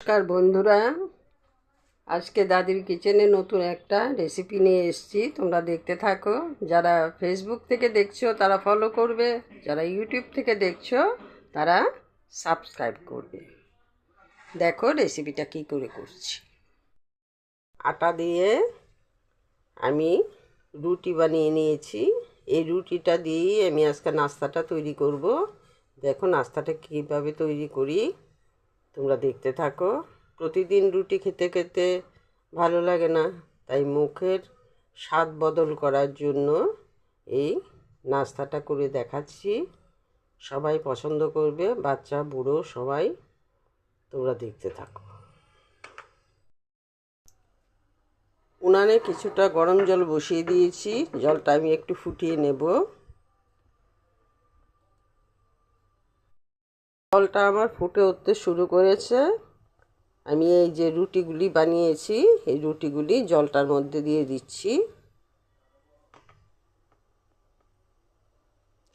নমস্কার বন্ধুরা। আজকে দাদির কিচেনে নতুন একটা রেসিপি নিয়ে এসেছি। তোমরা দেখতে থাকো। যারা ফেসবুক থেকে দেখছ, তারা ফলো করবে। যারা ইউটিউব থেকে দেখছ, তারা সাবস্ক্রাইব করবে। দেখো রেসিপিটা কি করে করছি। আটা দিয়ে আমি রুটি বানিয়ে নিয়েছি। এই রুটিটা দিয়েই আমি আজকে নাস্তাটা তৈরি করব। দেখো নাস্তাটা কীভাবে তৈরি করি। তোমরা দেখতে থাকো। প্রতিদিন রুটি খেতে খেতে ভালো লাগে না, তাই মুখের স্বাদ বদল করার জন্য এই নাস্তাটা করে দেখাচ্ছি। সবাই পছন্দ করবে, বাচ্চা, বুড়ো, সবাই তোমরা দেখতে থাকো। উনানে কিছুটা গরম জল বসিয়ে দিয়েছি, জলটা আমি একটু ফুটিয়ে নেব। জলটা আমার ফুটে উঠতে শুরু করেছে। আমি এই যে রুটিগুলি বানিয়েছি, এই রুটিগুলি জলটার মধ্যে দিয়ে দিচ্ছি।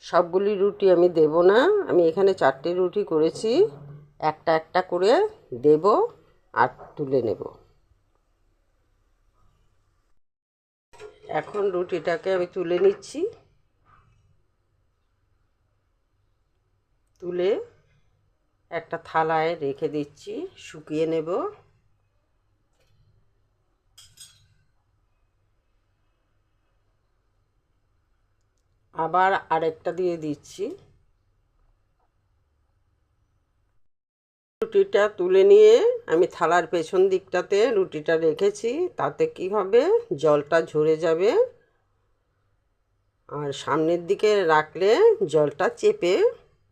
সবগুলি রুটি আমি দেব না। আমি এখানে চারটে রুটি করেছি। একটা একটা করে দেব আর তুলে নেব। এখন রুটিটাকে আমি তুলে নিচ্ছি। তুলে একটা থালায় রেখে দিচ্ছি, শুকিয়ে নেব। আবার আরেকটা দিয়ে দিচ্ছি। রুটিটা তুলে নিয়ে আমি থালার পেছন দিকটাতে রুটিটা রেখেছি, তাতে কি হবে? জলটা ঝরে যাবে। আর সামনের দিকে রাখলে জলটা চেপে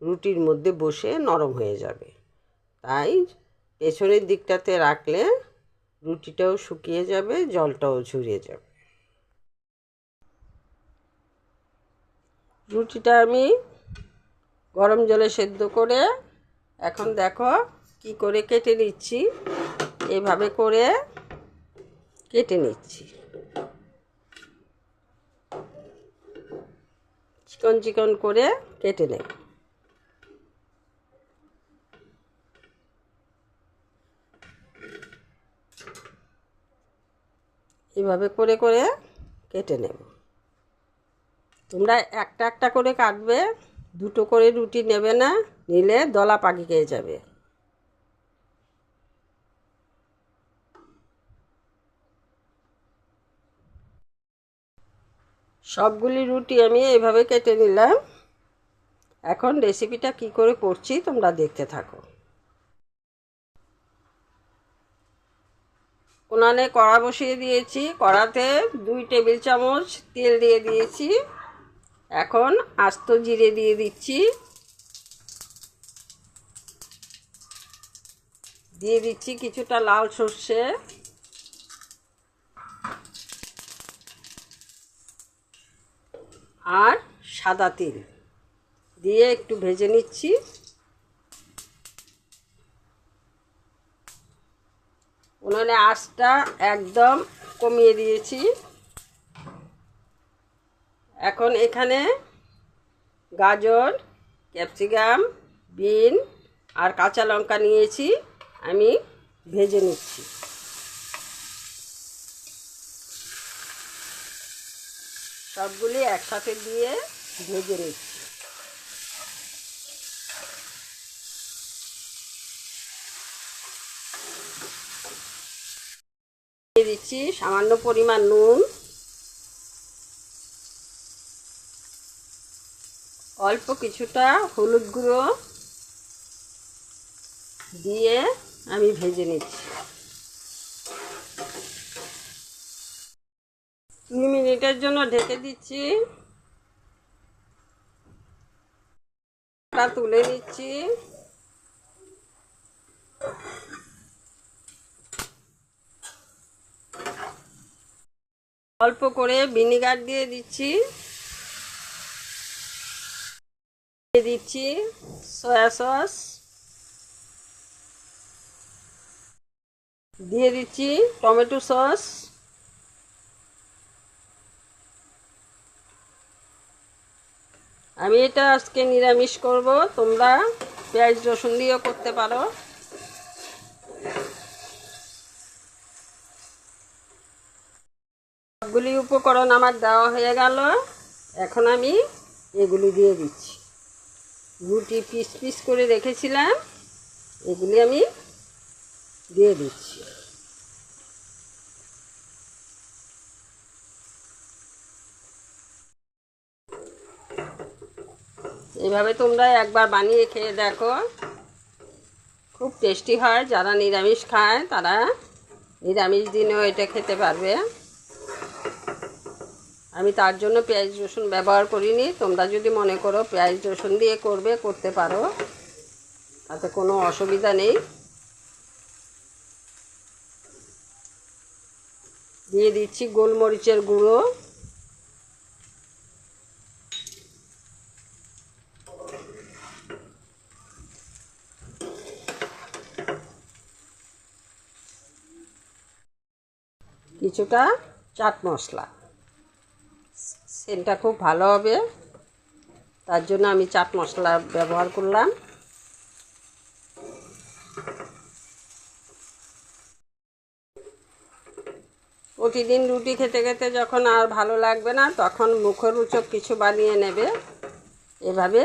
রুটির মধ্যে বসে নরম হয়ে যাবে। তাই পেছনের দিকটাতে রাখলে রুটিটাও শুকিয়ে যাবে, জলটাও ঝুরিয়ে যাবে। রুটিটা আমি গরম জলে সেদ্ধ করে এখন দেখো কি করে কেটে নিচ্ছি। এভাবে করে কেটে নিচ্ছি। চিকন চিকন করে কেটে নেব। এভাবে করে করে কেটে নেব। তোমরা একটা একটা করে কাটবে, দুটো করে রুটি নেবে না, নিলে দলা পাকি খেয়ে যাবে। সবগুলি রুটি আমি এইভাবে কেটে নিলাম। এখন রেসিপিটা কি করে করছি তোমরা দেখতে থাকো। উনানে কড়া বসিয়ে দিয়েছি। কড়াতে দুই টেবিল চামচ তেল দিয়ে দিয়েছি। এখন আস্ত জিরে দিয়ে দিচ্ছি। দিয়ে দিচ্ছি কিছুটা লাল সর্ষে। আর সাদা তিল। দিয়ে একটু ভেজে নিচ্ছি। উনানে আঁচটা একদম কমিয়ে দিয়েছি। এখন এখানে গাজর, ক্যাপসিকাম, বিন আর কাঁচা লঙ্কা নিয়েছি, আমি ভেজে নিচ্ছি। সবগুলি একসাথে দিয়ে ভেজে নিচ্ছি। দিচ্ছি সামান্য পরিমাণ নুন। অল্প কিছুটা হলুদ গুঁড়ো দিয়ে আমি ভেজে নিচ্ছি। দুই মিনিটের জন্য ঢেকে দিচ্ছি। তুলে নিচ্ছি। অল্প করে ভিনিগার দিয়ে দিচ্ছি। দিয়ে দিচ্ছি সয়া সস। দিয়ে দিচ্ছি টমেটো সস। আমি এটা আজকে নিরামিষ করব, তোমরা পেঁয়াজ রসুন দিয়েও করতে পারো। সবগুলি উপকরণ আমার দেওয়া হয়ে গেল। এখন আমি এগুলি দিয়ে দিচ্ছি। রুটি পিস পিস করে রেখেছিলাম। এগুলি আমি দিয়ে দিচ্ছি। এইভাবে তোমরা একবার বানিয়ে খেয়ে দেখো। খুব টেস্টি হয়। যারা নিরামিষ খায়, তারা নিরামিষ দিনেও এটা খেতে পারবে। আমি তার জন্য পেঁয়াজ রসুন ব্যবহার করিনি। তোমরা যদি মনে করো পেঁয়াজ রসুন দিয়ে করবে, করতে পারো। তাতে কোনো অসুবিধা নেই। দিয়ে দিচ্ছি গোলমরিচের গুঁড়ো। কিছুটা চাট মশলা। সেন্টটা খুব ভালো হবে। তার জন্য আমি চাট মশলা ব্যবহার করলাম। প্রতিদিন রুটি খেতে খেতে যখন আর ভালো লাগবে না, তখন মুখরোচক কিছু বানিয়ে নেবে। এভাবে।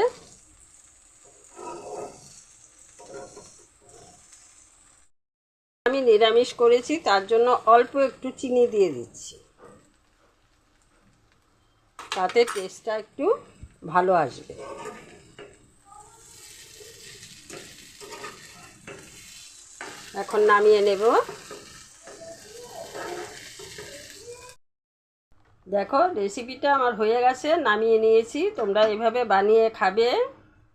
আমি নিরামিষ করেছি, তার জন্য অল্প একটু চিনি দিয়ে দিচ্ছি। তাতে টেস্টটা একটু ভালো আসবে। এখন নামিয়ে নেব। দেখো রেসিপিটা আমার হয়ে গেছে, নামিয়ে নিয়েছি। তোমরা এভাবে বানিয়ে খাবে।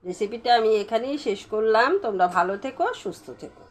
রেসিপিটা আমি এখানেই শেষ করলাম। তোমরা ভালো থেকো, সুস্থ থেকো।